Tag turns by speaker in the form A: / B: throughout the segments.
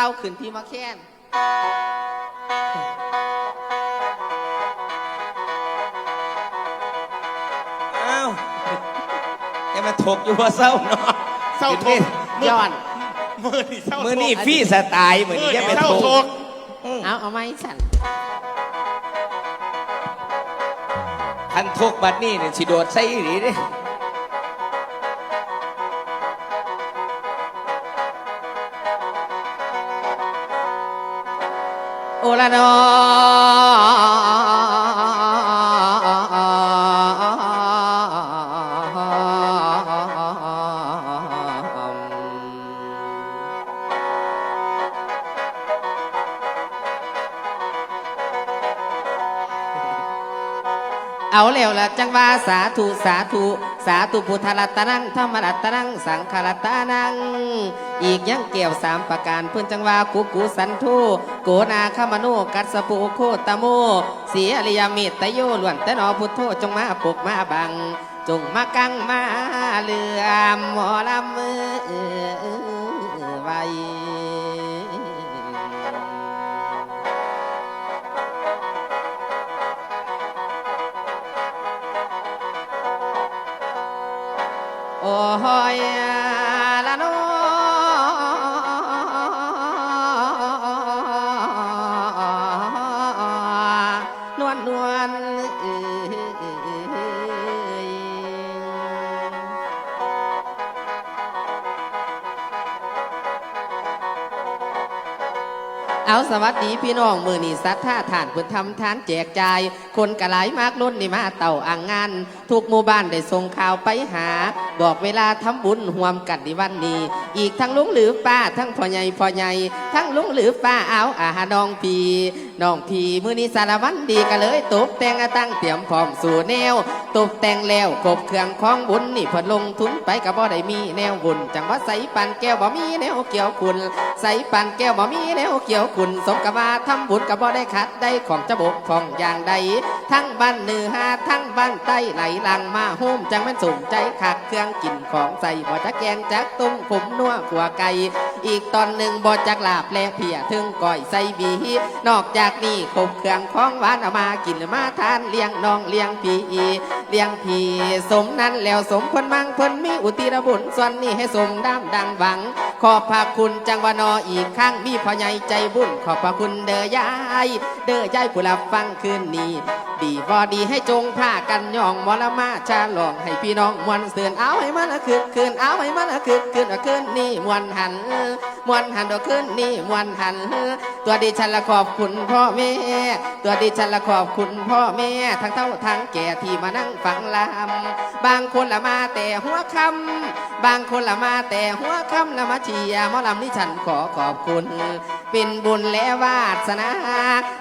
A: ป้าขึ้นพี่มาแค้น
B: อ้าวจะมาถกอยู่ว่าเศร้าเนาะ
C: เศร้าถก
A: ย้อน
C: มือนี่เศร้า
B: มือนี่ฟรี่สไตล์มือ
C: มื
B: นี่
C: อ
B: จะ
C: นี่
B: ไป
C: เศร้า
B: ถก
C: ถก
A: เอาเอาไหมฉัน
B: คันถกบัดนี้เนี่ยสิโดดใส่หรือเด้
A: โละนอเอาแล้วละจังว่าสาธุ สาธุ สาธุพุทธรัตนังธรรมรัตนัง สังฆรัตนัง อีกยังเกี่ยวสามประการเพื่อนจังว่ากุกุสันทุโกนาคามโนกัสปุโคตโมสีอริยเมตโยล้วนแต่นอพุทโธจงมาปกมาบัง จงมากังมาเลือมหมอลำมือไว้โอ้ย เอาสวัสดีพี่น้องมือนีสัทธาฐานเพื่อทำทานแจกจ่าย คนกระหลมากล้นนี่มาเต่าอ่างงาน ทุกหมู่บ้านได้ส่งข่าวไปหา บอกเวลาทำบุญห่วมกันในวันนี้ อีกทั้งลุงหรือป้าทั้งพ่อใหญ่พ่อใหญ่ทั้งลุงหรือป้าเอาอาหารน้องพีน้องพีมือนี้สารวันดีกันเลยตบแต่งตั้งเตรียมพร้อมสู่แนวตบแต่งแล้วครบเครื่องของบุญนี่พิ่นลงทุนไปกับบ่ได้มีแนวบุญจังว่าใส่ปันแก้วบ่มีแนวเกี่ยวคุณใส่ปันแก้วบ่มีแนวเกี่ยวคุณสมกับว่าทำบุญกับบ่ได้ขัดได้ของจะบกของอย่างใดทั้งบ้านเนื้อหาทั้งบ้านใต้ไหลลังมาโฮมจังแม่นสมใจคักเครื่องกินของใส่บ่จักแกงจักตุ้มขมนัวขัวไก่อีกตอนหนึ่งบ่จักลาบแลเพียถึงก้อยใส่บีนอกจากนี้ครบเครื่องของหวานเอามากินมาทานเลี้ยงน้องเลี้ยงพี่เลี้ยงพี่สมนั้นแล้วสมเพิ่นมั่งเพิ่นมีอุติรบุญส่วนนี้ให้สมด้ามดังหวัง ขอบพระคุณจังหวานออีกครั้งมีพ่อใหญ่ใจบุญขอบพระคุณเด้อยาย เด้อยายผู้รับฟังคืนนี้ ดีบ่ดีให้จงพากันย่องมอละมาชาลองให้พี่น้องมวนเสือนเอาให้มันละคืนคืนเอาให้มันละคืนคืนเอาคืนนี่มวนหันมวนหันเอาคืนนี่มวนหัน ตัวดิฉันละขอบคุณพ่อแม่ ตัวดิฉันละขอบคุณพ่อแม่ ทั้งเท่าทั้งแก่ที่มานั่งฟังลำบางคนละมาแต่หัวคำ บางคนละมาแต่หัวคำละมาเชียมอลำนี่ฉันขอขอบคุณ เป็นบุญและวาสนา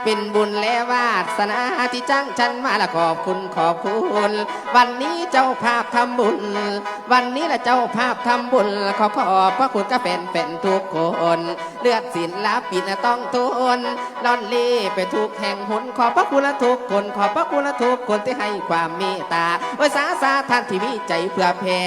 A: เป็นบุญและวาสนาที่จ้างฉันมาละขอบคุณขอบคุณ วันนี้เจ้าภาพทำบุญ วันนี้ละเจ้าภาพทำบุญขอขอบพระคุณกับแฟนแฟนๆทุกคน เลือดศิลปินต้องทนล่อนเล่ไปทุกแห่งหนขอบพระคุณละทุกคน ขอบพระคุณละทุกคนที่ให้ความเมตตาไว้สาสาท่านที่มีใจเพื่อแผ่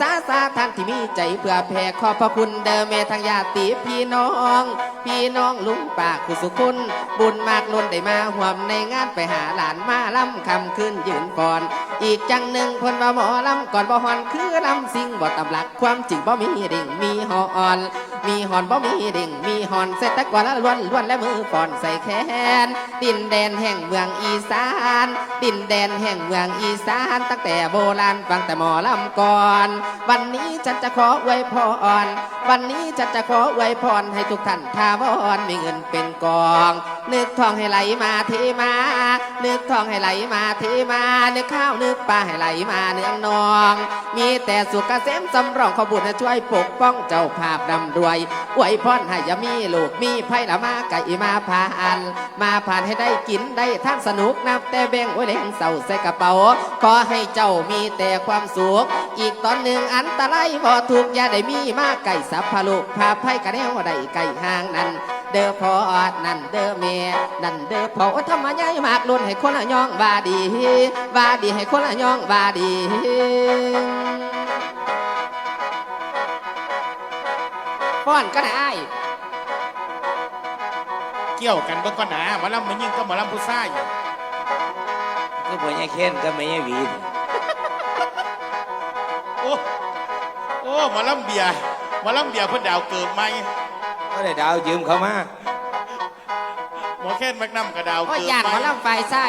A: สาสาท่านที่มีใจเพื่อแผ่ขอบพระคุณเดิมแม่ทางญาติพี่น้อง พี่น้องลุงป้าคุณสุคุณบุญมากล้นได้มาห่วมในงานไปหาหลานมาล่ำคำขึ้นยืนก่อน อีกจังหนึ่งเพิ่นมาหมอลำก่อนบ่ฮอนคือลำสิ่งบ่ตำหลักความจริงบ่มีดิ่งมีหอน มีหอนบ่มีดิ่ง มีหอนเสร็จแต่กว่าละล้วนล้วนและมือก่อนใส่แขน ดินแดนแห่งเมืองอีสาน ดินแดนแห่งเมืองอีสาน ตั้งแต่โบราณฟังแต่หมอลำก่อน วันนี้ฉันจะขอไว้พร วันนี้ฉันจะขอไว้พรให้ทุกท่านทาวรมีเงินเป็นกองนึกทองให้ไหลมาเทมานึกทองให้ไหลมาเทมานึกข้าวนึกปลาให้ไหลมาเนืองนอง มีแต่สุขเกษมสำรองขอบุญช่วยปกป้องเจ้าภาพดำรวยอวยพรให้ยามีลูกมีไพ่ละมาไก่มาผ่านมาผ่านให้ได้กินได้ท่านสนุกนับแต่แบ่งไว้เล่งเศร้าใส่กระเป๋า ขอให้เจ้ามีแต่ความสุข อีกตอนหนึ่งอันตรายบ่ทุกอย่าได้มีมาไก่สับพะลูกพาไพ่กระแนวได้ไก่ห่างนั้นเด้อพอดนั่นเด้อเมียนั่นเด้อพอทำมาใหญ่มากล้นให้คนละย่องว่าดี ว่าดีให้คนละย่องว่าดี ฟ้อนก็ได้
C: เกี่ยวกันเบิ่งก่อนนะหมอลำมันยิ่งก็หมอลำผู้ชายอยู่
B: คือพ่อใหญ่เค้นก็ไม่ใช่หวีด
C: โอ้โอ้หมอลำเบียร์หมอลำเบียร์เพิ่นดาวเกิดใหม่
B: ก็ได้ดาวยืมเขามา
C: หมอแค้นแมกนัมกับดาว
A: โอ้ย
C: เกิด
A: ย่าน
C: ให
A: หม
C: ม่
A: อลำไฟไส้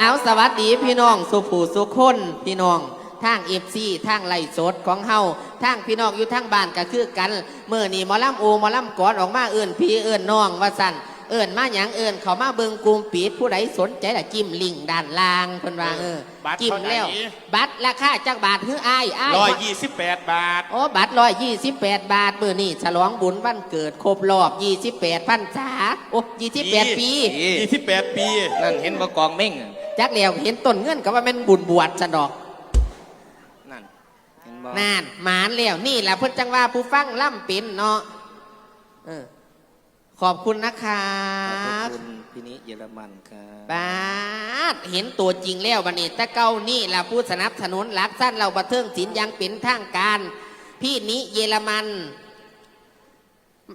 A: เอาสวัสดีพี่น้องสุผูสุคนพี่น้อง ทางเอฟซีทางไล่สดของเฮาทางพี่น้องอยู่ทางบ้านก็คือกันเมื่อนี่หมอลำโอหมอลำกอดออกมาเอื่นพี่เอื่นน้องว่าสั่นเอื่นมาหยังเอื่นเขามาเบิงกลุ่มปิดผู้ใดสนใจละจิ้มลิงก์ด้านล่างเพิ่นว่าเออ
C: บัตร
A: จิ้ม
C: เท่าไหร่
A: แล้ว บัตรราคาจักบาทคืออ้ายอ้าย
C: ร้อยยี่สิบแปดบาท
A: โอ้บัตรร้อยยี่สิบแปดบาทมือนี่ฉลองบุญวันเกิดครบรอบยี่สิบแปดพันษาโอ้ยี่สิบแปดปี
C: ยี่สิบแปดปี
B: นั่นเห็นบ่กองเม่งอะ
A: จักแล้วเห็นต้นเงินก็ว่าแมันบุญบวชสะดอก
B: นั่นเห็น บ่
A: นานหมานแล้วนี่แหละเพิ่นจังว่าผู้ฟังล่ำเป็นเนาะเออขอบคุณนะคะ
B: ขอบคุณพี่นิเยอรมันครับ
A: บาดเห็นตัวจริงแล้วบันนี้แต่เก้านี่แหละผู้สนับสนุนหลักสั้นเราบันเทิงศิลป์อยังเป็นทางการ พี่นิเยอรมัน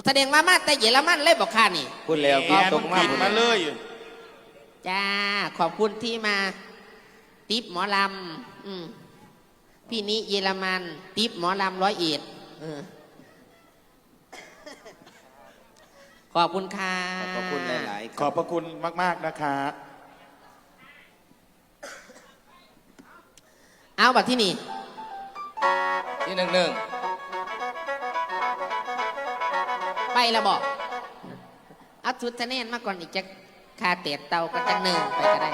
A: แสดงว่ามาแต่เยอรมันเลยบอกค่ะนี่
B: พูดแล้วก็
C: แอน
B: ตรงมา
C: กินมาเลย
A: จ้า ขอบคุณที่มา ติปหมอลำอืม พี่นิเยอรมัน ติปหมอลำร้อยเอ็ดเออขอบคุณค่ะ
B: ขอบคุณหลายๆ
C: ขอบพระคุณมาก ๆ นะคะ
A: เอาบัดที่นี่
B: ที่หนึ่งหนึ่ง
A: ไปแล้วบอกเอาชุดทะแนนมาก่อนอีกจะคาเตียดเตาก็จะหนึ่งไปก็ได้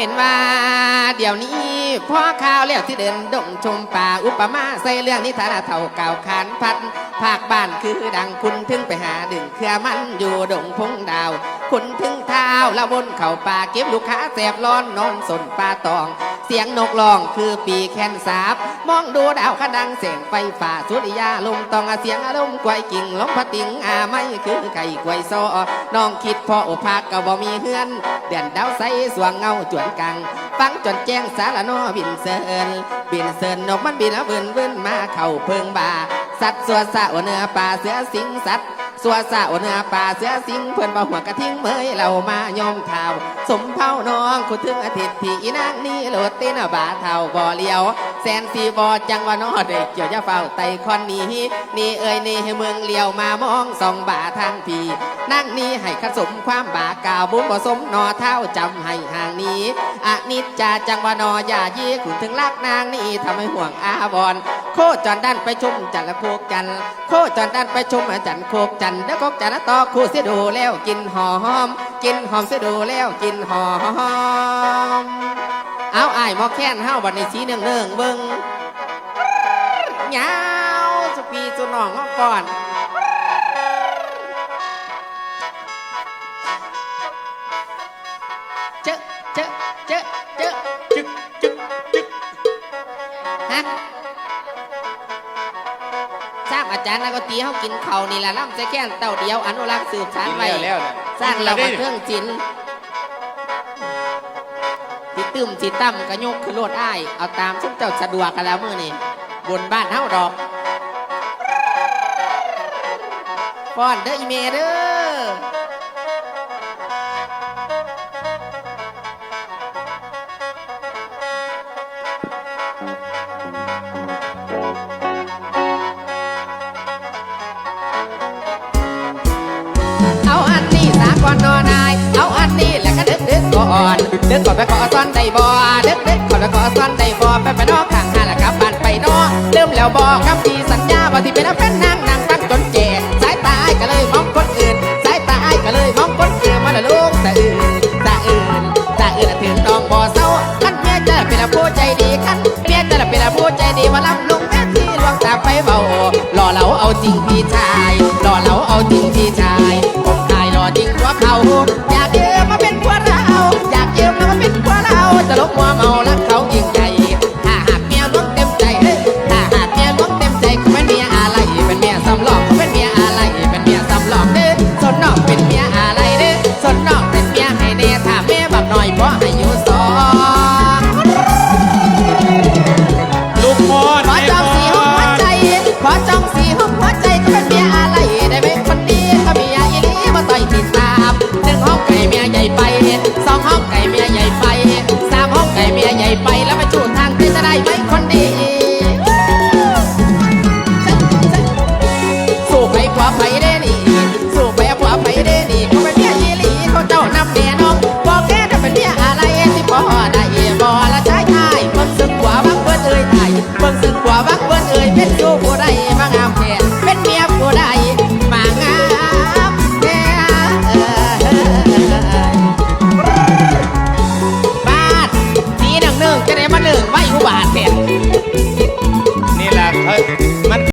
A: เหม็นว่า เดี๋ยวนี้พ่อข้าวเลี้ยวที่เดินดงชมป่าอุปมาใส่เรื่องนิทานเท่าเก่าขานพัดภาคบ้านคือดังคุณถึงไปหาดึงเครือมันอยู่ดงพงดาว คุณถึงเท้าละวนเข่าป่าเก็บลูกค้าแสบร้อนนอนสนป่าตอง เสียงนกร้องคือปีแคนสาบ มองดูดาวขดังเสียงไฟฝ่าสุริยาลมตองเสียงอารมณ์กวยกิ่งลมพัดติงอาไม่คือไก่กวยซอน้องคิดพออุปากก็บ่มีเฮือน เดือนดาวใสสว่างเงาจวนกัง ฟังจนแจ้งสารนอบินเซินบินเซินนกมันบินแล้วเบิ่นเบิ่นมาเข้าเพิงบ่าสัตว์สัวสะวเนื้อป่าเสือสิงสัตว์ สัวสะวเนื้อป่าเสือสิงเพื่อนบ่หัวกระทิ้งเมยเรามายอมข่าว สมเผาน้องคุณถึงอาทิตย์ที่อีนางนี่โหลดตีนบาเท่าบ่อเลียว แสนสีบอจังว่านอเด็กเกี่ยวจะเฝ้าไตคอนนี้นี่เอ่ยนี่ให้เมืองเลียวมามองสองบาทางพีนั่งนี้ให้ขสมความบากาวบุญผสมนอเท่าจำให้ห่างนี้อนิจจาจังว่านออย่ายีคุณถึงรักนางนี่ทำให้ห่วงอาบอนโคจรด้านไปชมจันทร์ละโคกจันโคจรด้านไปชมจันทร์โคกจันทร์เด้อโคกจันทร์ต่อคู่เสียดูแล้วกินหอม กินหอมเสียดูแล้วกินหอม เอาไอ้ายหมอแค้นเฮาบัดนี้สีเนืองเนืองเบิ่งยาวสุปีสุนองเฮาก่อนเจ๊ะเจ๊ะเจ๊ะเจ๊ะ
C: จึ๊กจึ๊กจึ๊ก
A: ฮะ อาจารย์นักดนตรีเฮากินข้าวนี่ล่ะล่ำใส่แค้นเต่าเดียวอนุรักษ์สืบสาน
B: กิน
A: ไว้
B: แล้วแล้วนะ
A: สร้างเรามาเครื่องจินสิตึมสิตั้มกระยกขึ้นรถอ้ายเอาตามสุมเจ้าสะดวกกันแล้วมือนี่บนบ้านเฮาดอกฟ้อนเด้ออีเมเด้อ เอาอันนี้สาก่อนนอนาย เอาอันนี้แล้วก็ดึกดึกก่อนดึกก่อนไปขอซ้อนได้บ่ดึกดึกขอแล้วขอซ้อนได้บ่ไปไปนอกข้างหาแล้วกลับบ้านไปนอกลืมแล้วบ่กับที่สัญญาว่าที่เป็นแฟนนางนางตั้งจนเก่สายตาก็เลยมองคนอื่นสายตาก็เลยมองคนอื่นมาละลูกแต่อื่นแต่อื่นแต่อื่นถึงต้องบ่เศร้าขันเมียจะเป็นผู้ใจดีขันเมียจะเป็นผู้ใจดีว่าลับลุงแม่ที่ลวงตาไปเบาหล่อเหลาเอาจริงพี่ชา